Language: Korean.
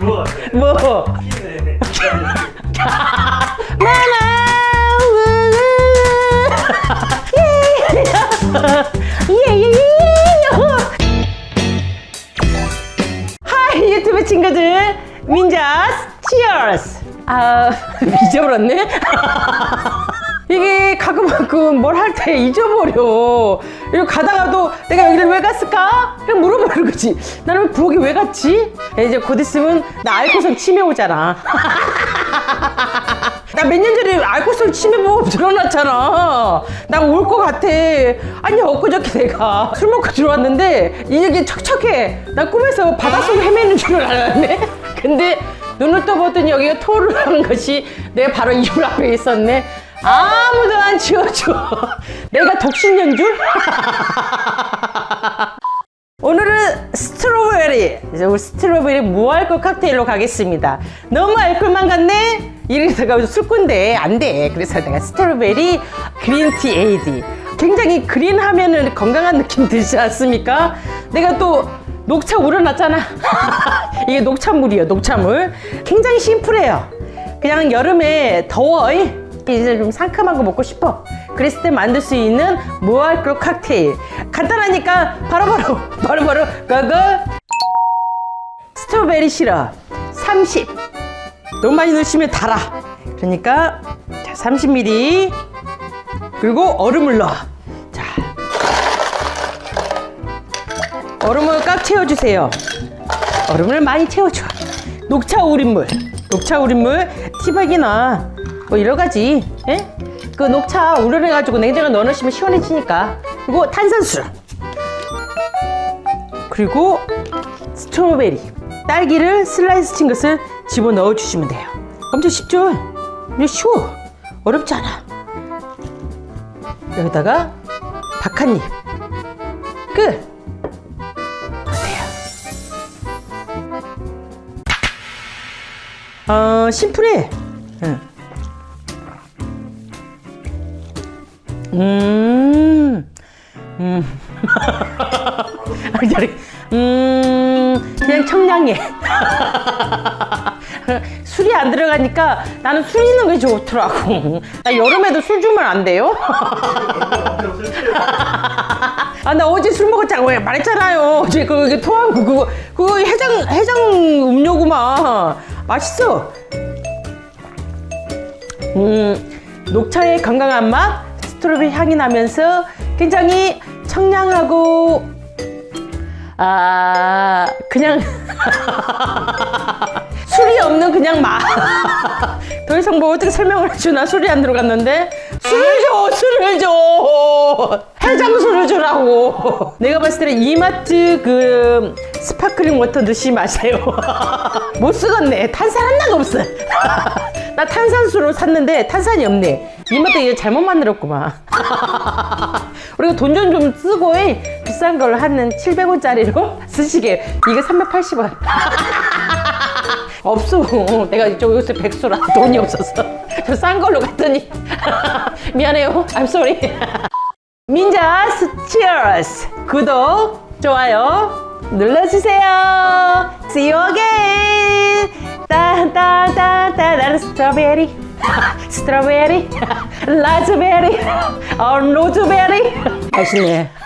그거 같아. 뭐? 키네. 예예예 하이 유튜브 친구들 민자스 치얼스 아 잊어버렸네 이게 가끔 가끔 뭘 할 때 잊어버려 이거 가다가도 내가 여기를 왜 갔을까? 그냥 물어보는 거지 나는 왜 부엌에 왜 갔지? 이제 곧 있으면 나 알코올 치매 오잖아 나 몇 년 전에 알코올 치매보험 들어놨잖아. 나 올 것 같아. 아니, 엊그저께 내가 술 먹고 들어왔는데, 이게 척척해. 나 꿈에서 바닷속에 헤매는 줄 알았네. 근데 눈을 떠보더니 여기가 토를 하는 것이 내가 바로 이불 앞에 있었네. 아무도 안 치워줘. 내가 독신년 줄? 오늘은 스트로베리 이제 우리 스트로베리 무알콜 칵테일로 가겠습니다 너무 알콜만 같네? 이래서가 술꾼데 안 돼 그래서 내가 스트로베리 그린티 에이디 굉장히 그린 하면은 건강한 느낌 들지 않습니까? 내가 또 녹차 우려놨잖아 이게 녹차물이에요 녹차물 굉장히 심플해요 그냥 여름에 더워 이? 이제 좀 상큼한 거 먹고 싶어. 그랬을 때 만들 수 있는 무알콜 칵테일. 간단하니까 바로바로 바로바로 고고 스트로베리 시럽 30. 너무 많이 넣으시면 달아. 그러니까 자, 30ml 그리고 얼음을 넣어. 자 얼음을 꽉 채워 주세요. 얼음을 많이 채워줘. 녹차 우린물, 녹차 우린물, 티백이나 뭐 여러 가지. 예? 그 녹차 우려내가지고 냉장고에 넣어놓으시면 시원해지니까. 그리고 탄산수. 그리고 스트로베리, 딸기를 슬라이스 친 것을 집어 넣어 주시면 돼요. 엄청 쉽죠? 그냥 쉬워. 어렵지 않아. 여기다가 박한잎. 끝. 어때요? 어, 심플해. 응. 음, 음. 아니, 음, 그냥 청량해. 술이 안 들어가니까 나는 술 있는 게 좋더라고. 나 여름에도 술 주면 안 돼요? 아, 나 어제 술 먹었잖아. 왜 말했잖아요. 어제 그, 그 토한 거, 그거, 그거 해장, 해장 음료구만. 맛있어. 음, 녹차의 건강한 맛, 스트로베리 향이 나면서 굉장히 청량하고, 아, 그냥, 술이 없는 그냥 맛. 더 이상 뭐 어떻게 설명을 해주나? 술이 안 들어갔는데. 술을 줘! 술을 줘! 해장술을 주라고! 내가 봤을 때는 이마트 그 스파클링 워터 드시 마세요. 못 쓰겠네. 탄산 하나가 없어. 나 탄산수로 샀는데 탄산이 없네. 이마트 이거 잘못 만들었구만. 우리가 돈 좀 좀 쓰고 해. 비싼 걸한 700원짜리로 쓰시게. 이거 380원. 없어. 내가 이쪽 요새 백수라 돈이 없어서 저 싼 걸로 갔더니 미안해요. I'm sorry. 민자스 치얼스 구독 좋아요 눌러주세요. See you again. 따따따따 스트로베리 스트로베리 라